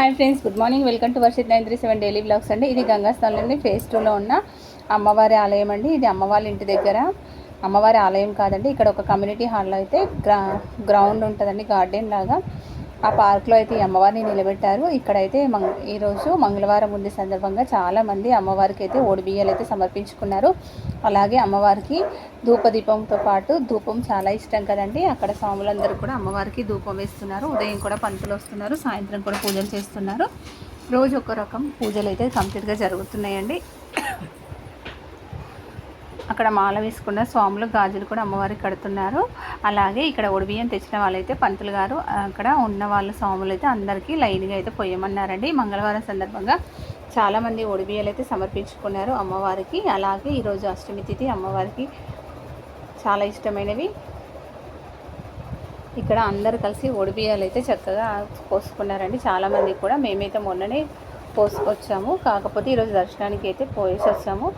Hi friends good morning. Welcome to Varshith nine three seven daily blogs అండి. ఇది గంగాస్థానంలోని face టూలో ఉన్న అమ్మవారి ఆలయం అండి. ఇది అమ్మవారి ఇంటి దగ్గర. అమ్మవారి ఆలయం కాదండి ఇక్కడ ఒక కమ్యూనిటీ హాల్లో అయితే గ్రా గ్రౌండ్ ఉంటుందండి గార్డెన్ లాగా. ఆ పార్క్లో అయితే ఈ అమ్మవారిని నిలబెట్టారు. ఇక్కడైతే మంగ ఈరోజు మంగళవారం ఉంది సందర్భంగా చాలామంది అమ్మవారికి అయితే ఓడిబియ్యాలు అయితే సమర్పించుకున్నారు. అలాగే అమ్మవారికి ధూపదీపంతో పాటు ధూపం చాలా ఇష్టం కదండి. అక్కడ స్వాములందరూ కూడా అమ్మవారికి ధూపం వేస్తున్నారు. ఉదయం కూడా పంతులు వస్తున్నారు. సాయంత్రం కూడా పూజలు చేస్తున్నారు. రోజు ఒక రకం పూజలు అయితే కంప్లీట్గా జరుగుతున్నాయండి. అక్కడ మాల వేసుకున్న స్వాములు గాజులు కూడా అమ్మవారికి కడుతున్నారు. అలాగే ఇక్కడ ఒడిబియ్యం తెచ్చిన వాళ్ళైతే పంతులు గారు అక్కడ ఉన్న వాళ్ళ స్వాములు అయితే అందరికీ లైన్గా అయితే పోయమన్నారండి. మంగళవారం సందర్భంగా చాలామంది ఒడిబియ్యాలు అయితే సమర్పించుకున్నారు అమ్మవారికి. అలాగే ఈరోజు అష్టమి తిథి అమ్మవారికి చాలా ఇష్టమైనవి. ఇక్కడ అందరు కలిసి ఒడిబియ్యాలు అయితే చక్కగా పోసుకున్నారండి. చాలామంది కూడా మేమైతే మొన్ననే పోసుకొచ్చాము. కాకపోతే ఈరోజు దర్శనానికి అయితే పోయేసి వచ్చాము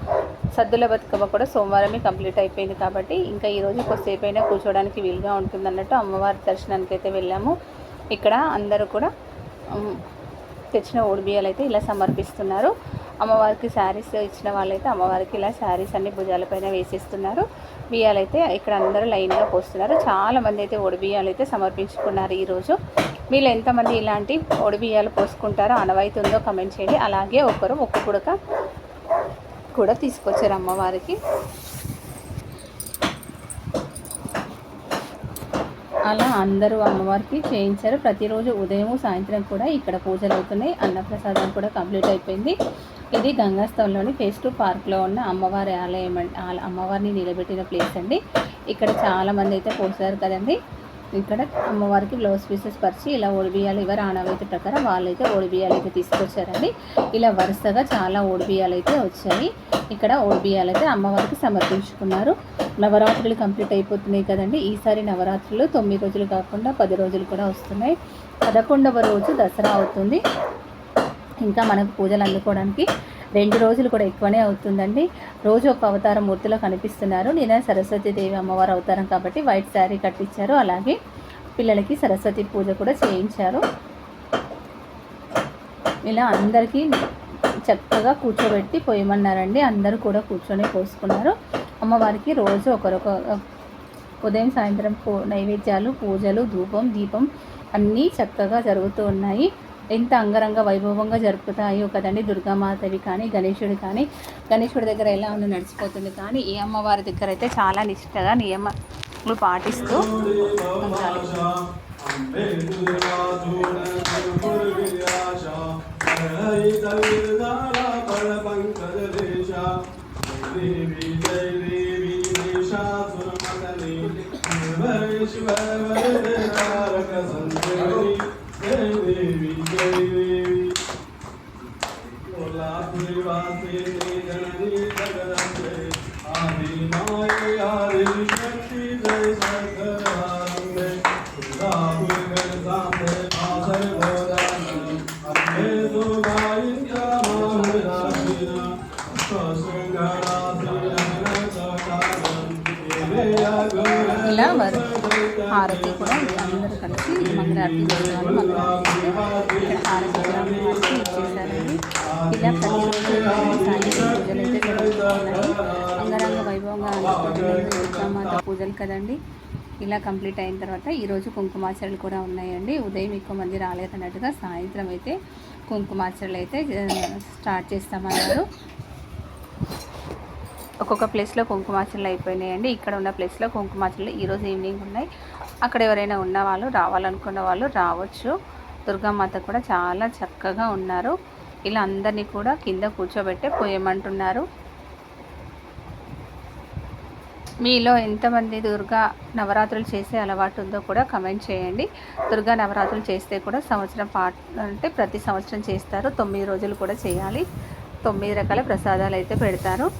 సద్దుల బతుకమ్మ కూడా సోమవారమే కంప్లీట్ అయిపోయింది కాబట్టి ఇంకా ఈరోజు కొద్దిసేపు అయినా కూర్చోవడానికి వీలుగా ఉంటుంది అన్నట్టు అమ్మవారి దర్శనానికి అయితే వెళ్ళాము. ఇక్కడ అందరూ కూడా తెచ్చిన ఓడిబియ్యాలు అయితే ఇలా సమర్పిస్తున్నారు. అమ్మవారికి శారీస్ ఇచ్చిన వాళ్ళైతే అమ్మవారికి ఇలా శారీస్ అన్ని భుజాలపైన వేసిస్తున్నారు. బియ్యాలు అయితే ఇక్కడ అందరూ లైన్గా పోస్తున్నారు. చాలా మంది అయితే ఒడిబియ్యాలు అయితే సమర్పించుకున్నారు ఈరోజు వీళ్ళు ఎంతమంది ఇలాంటి ఓడిబియ్యాలు పోసుకుంటారో అనవైతుందో కమెంట్ చేయండి. అలాగే ఒకరు ఒక్క పుడక కూడా తీసుకొచ్చారు అమ్మవారికి. అలా అందరూ అమ్మవారికి చేయించారు. ప్రతిరోజు ఉదయం సాయంత్రం కూడా ఇక్కడ పూజలు అవుతున్నాయి. అన్నప్రసాదం కూడా కంప్లీట్ అయిపోయింది. ఇది గంగాస్థలంలోని ఫేస్ టు పార్క్లో ఉన్న అమ్మవారి ఆలయం అమ్మవారిని నిలబెట్టిన ప్లేస్ అండి. ఇక్కడ చాలా మంది అయితే పోసారు కదండి. ఇక్కడ అమ్మవారికి బ్లౌజ్ పీసెస్ పరిచి ఇలా ఓడిబియ్యాలు ఎవరు ఆనవైతే ప్రకారం వాళ్ళైతే ఓడిబియ్యాలు అయితే తీసుకొచ్చారండి. ఇలా వరుసగా చాలా ఓడిబియ్యాలు అయితే వచ్చాయి. ఇక్కడ ఓడిబియ్యాలు అయితే అమ్మవారికి సమర్పించుకున్నారు. నవరాత్రులు కంప్లీట్ అయిపోతున్నాయి కదండి. ఈసారి నవరాత్రులు తొమ్మిది రోజులు కాకుండా పది రోజులు కూడా వస్తున్నాయి. పదకొండవ రోజు దసరా అవుతుంది. ఇంకా మనకు పూజలు అందుకోవడానికి రెండు రోజులు కూడా ఎక్కువనే అవుతుందండి. రోజు ఒక అవతార మూర్తిలో కనిపిస్తున్నారు. నేను సరస్వతీదేవి అమ్మవారు అవతారం కాబట్టి వైట్ శారీ కట్టించారు. అలాగే పిల్లలకి సరస్వతి పూజ కూడా చేయించారు. ఇలా అందరికీ చక్కగా కూర్చోబెట్టి పోయమన్నారండి. అందరూ కూడా కూర్చొని పోసుకున్నారు. అమ్మవారికి రోజు ఒకరొక ఉదయం సాయంత్రం నైవేద్యాలు పూజలు ధూపం దీపం అన్నీ చక్కగా జరుగుతూ ఉన్నాయి. ఎంత అంగరంగ వైభవంగా జరుపుతాయో కదండి దుర్గామాతవి కానీ గణేశుడు కానీ గణేశుడి దగ్గర ఎలా ఉందో నడిచిపోతుంది కానీ ఈ అమ్మవారి దగ్గర అయితే చాలా నిష్టగా నియమాలు పాటిస్తూ ఉంచాలి ఇలా వరు హారతి కూడా అందరూ కలిసి మంగళారతి చేసేవాళ్ళు మంగళారతి దుర్గామాత పూజలు కదండి. ఇలా కంప్లీట్ అయిన తర్వాత ఈరోజు కుంకుమాచరలు కూడా ఉన్నాయండి. ఉదయం ఎక్కువ మంది రాలేదన్నట్టుగా సాయంత్రం అయితే కుంకుమాచరలు అయితే స్టార్ట్ చేస్తామన్నారు. ఒక్కొక్క ప్లేస్లో కుంకుమాచరలు అయిపోయినాయండి. ఇక్కడ ఉన్న ప్లేస్లో కుంకుమాచరలు ఈరోజు ఈవినింగ్ ఉన్నాయి. అక్కడ ఎవరైనా ఉన్న వాళ్ళు రావాలనుకున్న వాళ్ళు రావచ్చు. దుర్గామాత కూడా చాలా చక్కగా ఉన్నారు. ఇలా అందరినీ కూడా కింద కూర్చోబెట్టే పోయమంటున్నారు. మీలో ఎంతమంది దుర్గా నవరాత్రులు చేసే అలవాటు ఉందో కూడా కమెంట్ చేయండి. దుర్గా నవరాత్రులు చేస్తే కూడా సంవత్సరం పాటు అంటే ప్రతి సంవత్సరం చేస్తారు. తొమ్మిది రోజులు కూడా చేయాలి. తొమ్మిది రకాల ప్రసాదాలు అయితే పెడతారు.